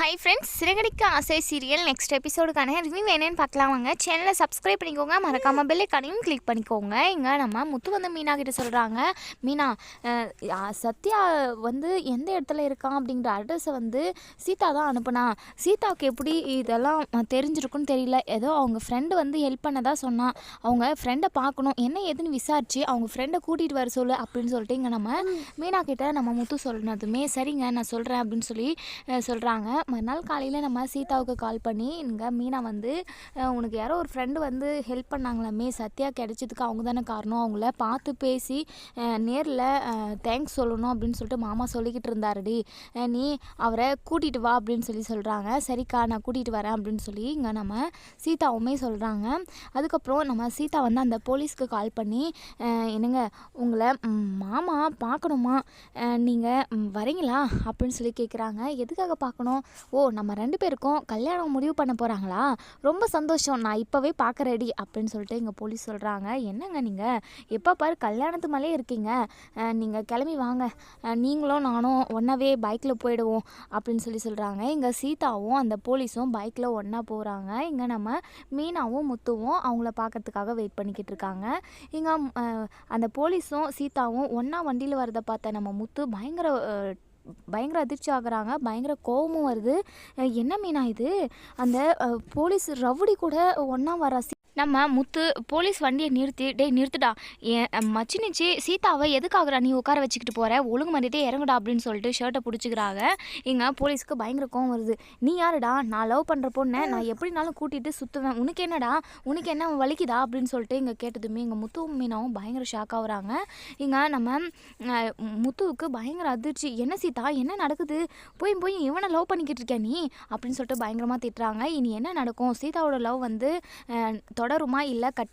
Hi friends Siragadikka ஆசை serial next எபிசோடுக்கான review வேணும்னு பார்க்கலாம் வாங்க. சேனலை சப்ஸ்கிரைப் பண்ணிக்கோங்க. மறக்காம பெல் கடையும் கிளிக் பண்ணிக்கோங்க. இங்கே நம்ம முத்து வந்து மீனா கிட்ட சொல்கிறாங்க மீனா சத்யா வந்து எந்த இடத்துல இருக்கான் அப்படிங்கிற அட்ரஸை வந்து சீதா தான் அனுப்புனா. சீதாவுக்கு எப்படி இதெல்லாம் தெரிஞ்சிருக்குன்னு தெரியல. ஏதோ அவங்க ஃப்ரெண்டு வந்து ஹெல்ப் பண்ணதா சொன்னான் அவங்க ஃப்ரெண்டை பார்க்கணும். என்ன ஏதுன்னு விசாரிச்சு அவங்க ஃப்ரெண்டை கூட்டிகிட்டு வர சொல்லு அப்படின்னு சொல்லிட்டு இங்கே நம்ம மீனா கிட்ட நம்ம முத்து சொன்னதுமே சரிங்க நான் சொல்கிறேன் அப்படின்னு சொல்லி சொல்கிறாங்க மறுநாள் காலையில் நம்ம சீதாவுக்கு கால் பண்ணி இங்கே மீனா வந்து உனக்கு யாரோ ஒரு ஃப்ரெண்டு வந்து ஹெல்ப் பண்ணாங்களாமே சத்யா கிடைச்சதுக்கு அவங்க தானே காரணம். அவங்கள பார்த்து பேசி நேரில் தேங்க்ஸ் சொல்லணும் அப்படின்னு சொல்லிட்டு மாமா சொல்லிக்கிட்டு இருந்தாருடி. நீ அவரை கூட்டிகிட்டு வா அப்படின்னு சொல்லி சொல்கிறாங்க சரிக்கா நான் கூட்டிகிட்டு வரேன் அப்படின்னு சொல்லி இங்கே நம்ம சீதாவுமே சொல்கிறாங்க அதுக்கப்புறம் நம்ம சீதா வந்து அந்த போலீஸ்க்கு கால் பண்ணி என்னங்க உங்களை மாமா பார்க்கணுமா? நீங்கள் வரீங்களா? அப்படின்னு சொல்லி கேட்குறாங்க எதுக்காக பார்க்கணும்? ஓ நம்ம ரெண்டு பேருக்கும் கல்யாணம் முடிவு பண்ண போகிறாங்களா ரொம்ப சந்தோஷம். நான் இப்போவே பார்க்க ரெடி அப்படின்னு சொல்லிட்டு எங்கள் போலீஸ் சொல்கிறாங்க என்னங்க நீங்கள் எப்போ பாரு கல்யாணத்து மேலே இருக்கீங்க. நீங்கள் கிளம்பி வாங்க. நீங்களும் நானும் ஒன்றாவே பைக்கில் போயிடுவோம் அப்படின்னு சொல்லி சொல்கிறாங்க இங்கே சீதாவும் அந்த போலீஸும் பைக்கில் ஒன்றா போகிறாங்க இங்கே நம்ம மீனாவும் முத்துவும் அவங்கள பார்க்கறதுக்காக வெயிட் பண்ணிக்கிட்டு இருக்காங்க. இங்கே அந்த போலீஸும் சீதாவும் ஒன்றா வண்டியில் வரதை பார்த்த நம்ம முத்து பயங்கர பயங்கர அதிர்ச்சி ஆகுறாங்க பயங்கர கோபமும் வருது. என்ன மீனா இது? அந்த போலீஸ் ரவுடி கூட ஒன்றா வர நம்ம முத்து போலீஸ் வண்டியை நிறுத்தி டேய் நிறுத்துடா. என் மச்சினிச்சு சீதாவை எதுக்காகடா நீ உட்கார வச்சுக்கிட்டு போற? ஒழுங்கு மரியாதையே இறங்குடா அப்படின்னு சொல்லிட்டு ஷர்ட்டை பிடிச்சிக்கிறாங்க. இங்கே போலீஸ்க்கு பயங்கர கோவம் வருது. நீ யாருடா? நான் லவ் பண்ணுற பொண்ணை நான் எப்படினாலும் கூட்டிகிட்டு சுற்றுவேன் உனக்கு என்னடா? உனக்கு என்ன வலிக்குதா? அப்படின்னு சொல்லிட்டு இங்கே கேட்டதுமே இங்கே முத்து மீனாவும் பயங்கர ஷாக் ஆகுறாங்க இங்கே நம்ம முத்துவுக்கு பயங்கர அதிர்ச்சி. என்ன சீதா? என்ன நடக்குது? போய் போய் இவனை லவ் பண்ணிக்கிட்டு இருக்கேன் நீ? அப்படின்னு சொல்லிட்டு பயங்கரமாக திட்டுறாங்க. இனி என்ன நடக்கும்? சீதாவோட லவ் வந்து தொடருமா இல்லை கட்